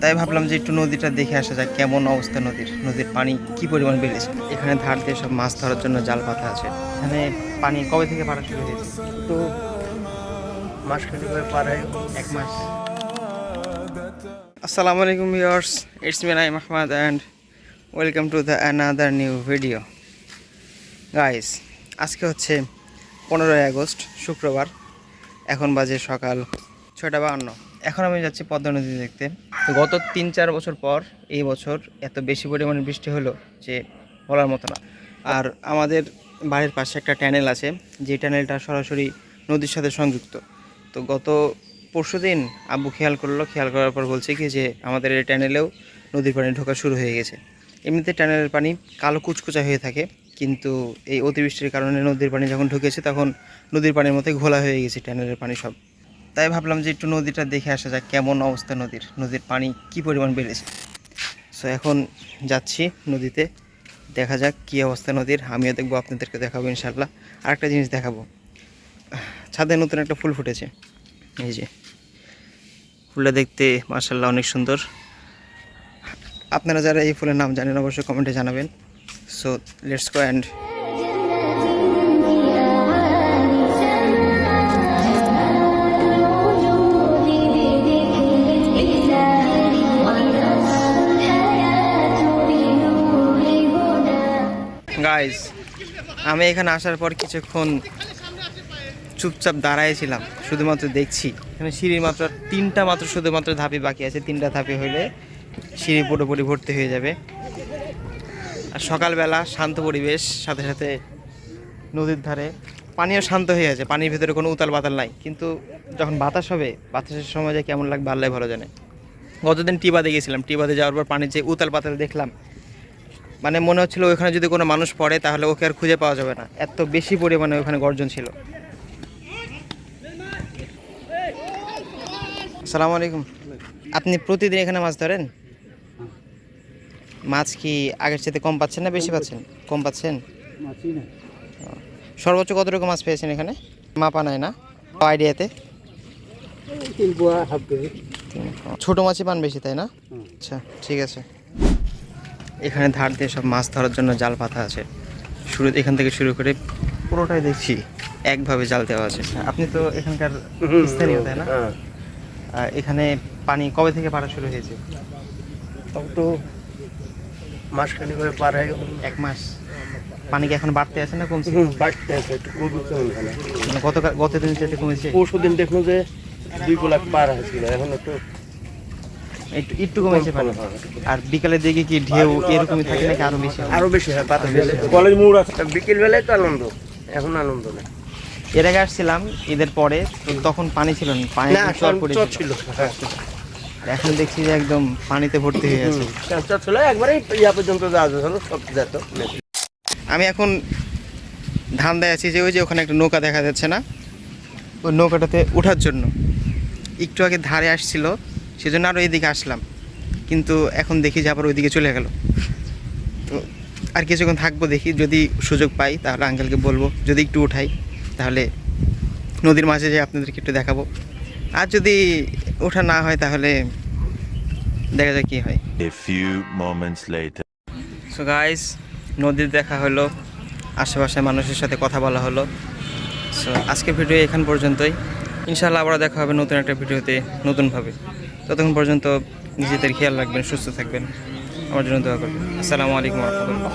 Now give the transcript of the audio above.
তাই ভাবলাম যে একটু নদীটা দেখে আসা যাক কেমন অবস্থা নদীর। নদীর পানি কি পরিমাণ বেড়েছে? এখানে ধার দিয়ে সব মাছ ধরার জন্য জাল পাতা আছে। এখানে পানি কবে থেকে বাড়া শুরু হয়েছে? তো মাস মাসখানি করে পার হয় এক মাস। আসসালামু আলাইকুম years it's me Naim Ahmed and welcome to the another new video. Guys আজকে হচ্ছে পনেরোই আগস্ট শুক্রবার। এখন বাজে সকাল ছয়টা বাহান্ন। এখন আমি যাচ্ছি পদ্মা নদী দেখতে। তো গত তিন, চার বছর পর এই বছর এত বেশি পরিমাণে বৃষ্টি হলো যে বলার মতো না। আর আমাদের বাড়ির পাশে একটা ট্যানেল আছে, যে ট্যানেলটা সরাসরি নদীর সাথে সংযুক্ত। তো গত পরশু দিন আব্বু খেয়াল করল, খেয়াল করার পর বলছে কি যে আমাদের এই ট্যানেলেও নদীর পানি ঢোকা শুরু হয়ে গেছে। এমনিতে ট্যানেলের পানি কালো কুচকুচা হয়ে থাকে, কিন্তু এই অতিবৃষ্টির কারণে নদীর পানি যখন ঢুকেছে তখন নদীর পানির মধ্যে ঘোলা হয়ে গেছে ট্যানেলের পানি সব। তাই ভাবলাম যে একটু নদীটা দেখে আসা যাক কেমন অবস্থা নদীর। নদীর পানি কি পরিমাণ বেড়েছে? সো এখন যাচ্ছি নদীতে। দেখা যাক কী অবস্থা নদীর। আমিও দেখব, আপনাদেরকে দেখাবো ইনশাল্লাহ আরেকটা জিনিস দেখাবো। ছাদে নতুন একটা ফুল ফুটেছে। এই যে, ফুলটা দেখতে মার্শাল্লাহ অনেক সুন্দর। আপনারা যারা এই ফুলের নাম জানেন অবশ্যই কমেন্টে জানাবেন। So let's go and guys আমি এখানে আসার পর কিছুক্ষণ চুপচাপ দাঁড়াইছিলাম, শুধুমাত্র দেখছি। এখানে সিঁড়ির মাত্র তিনটা মাত্র, শুধুমাত্র ধাপি বাকি আছে, তিনটা ধাপি হইলে সিঁড়ি পুরোপুরি ভর্তি হয়ে যাবে। আর সকালবেলা শান্ত পরিবেশ, সাথে সাথে নদীর ধারে পানিও শান্ত হয়ে আছে, পানির ভিতরে কোনো উতাল বাতাল নাই। কিন্তু যখন বাতাস হবে, বাতাসের সময় যে কেমন লাগবে, আল্লাহ ভালো জানে। গতদিন টিবাদে গেছিলাম, টিবাদে যাওয়ার পর পানির যে উতাল পাতাল দেখলাম মানে মনে হচ্ছিল ওখানে যদি কোনো মানুষ পড়ে তাহলে ওকে আর খুঁজে পাওয়া যাবে না। এত বেশি পরিমাণে ওখানে গর্জন ছিল। আসসালামু আলাইকুম। আপনি প্রতিদিন এখানে মাছ ধরেন? মাছ কি আগের সাথে কম পাচ্ছেন না বেশি পাচ্ছেন? কম পাচ্ছেন? সর্বোচ্চ কত রকম মাছ পেয়েছেন এখানে? মাপা নাই না? আইডিয়াতে? ছোট মাছই পান বেশি তাই না? আচ্ছা ঠিক আছে। এখানে ধার দিয়ে সব মাছ ধরার জন্য জাল পাতা আছে। শুরু এখান থেকে শুরু করে পুরোটাই দেখছি। একভাবে জাল দেওয়া আছে। আপনি তো এখানকার স্থানীয় তাই না? হ্যাঁ। আর এখানে পানি কবে থেকে পাড়া শুরু হয়েছে? তখন তো মাসখানি করে পার হয় এক মাস। পানি কি এখন বাড়তে আছে না কমছে? বাড়তে আছে একটু কমছে মানে গত গত দিন যেতে কমেছে? পরশু দিন দেখল যে দুই কোলাক পার হয়েছিল এখন একটু একটু একটু কমেছে পানি। আর বিকালের দিকে কি ঢেউ এরকমই থাকে নাকি আরও বেশি? আরও বেশি হয় পাতা বেশি কলেজ মোড় আছে। বিকেল বেলায় তো আনন্দ এখন আনন্দ না এর আগে আসছিলাম ঈদের পরে তখন পানি ছিল না পানি চর পড়ে ছিল। হ্যাঁ। এখন দেখছি যে একদম পানিতে ভর্তি হয়ে আছে চর ছিল একবারে ইয়া পর্যন্ত যাওয়া যেত সব যেত আমি এখন ধান দেয় আছি যে ওই যে ওখানে একটা নৌকা দেখা যাচ্ছে না? ওই নৌকাটাতে ওঠার জন্য। একটু আগে ধারে আসছিল সেজন্য আরও এইদিকে আসলাম। কিন্তু এখন দেখি যে আবার ওইদিকে চলে গেল। তো আর কিছুক্ষণ থাকব দেখি যদি সুযোগ পাই তাহলে আঙ্কেলকে বলব। যদি একটু উঠাই তাহলে নদীর মাঝে যে আপনাদেরকে একটু দেখাবো। আর যদি ওঠা না হয় তাহলে দেখা যায় কী হয়। সো গাইস নদীর দেখা হলো আশেপাশে মানুষের সাথে কথা বলা হলো। সো আজকের ভিডিও এখান পর্যন্তই। ইনশাআল্লাহ আবার দেখা হবে নতুন একটা ভিডিওতে নতুনভাবে। ততক্ষণ পর্যন্ত নিজেদের খেয়াল রাখবেন, সুস্থ থাকবেন। আমার জন্য দোয়া করবেন। আসসালামু আলাইকুম রহমতুল্লাহ।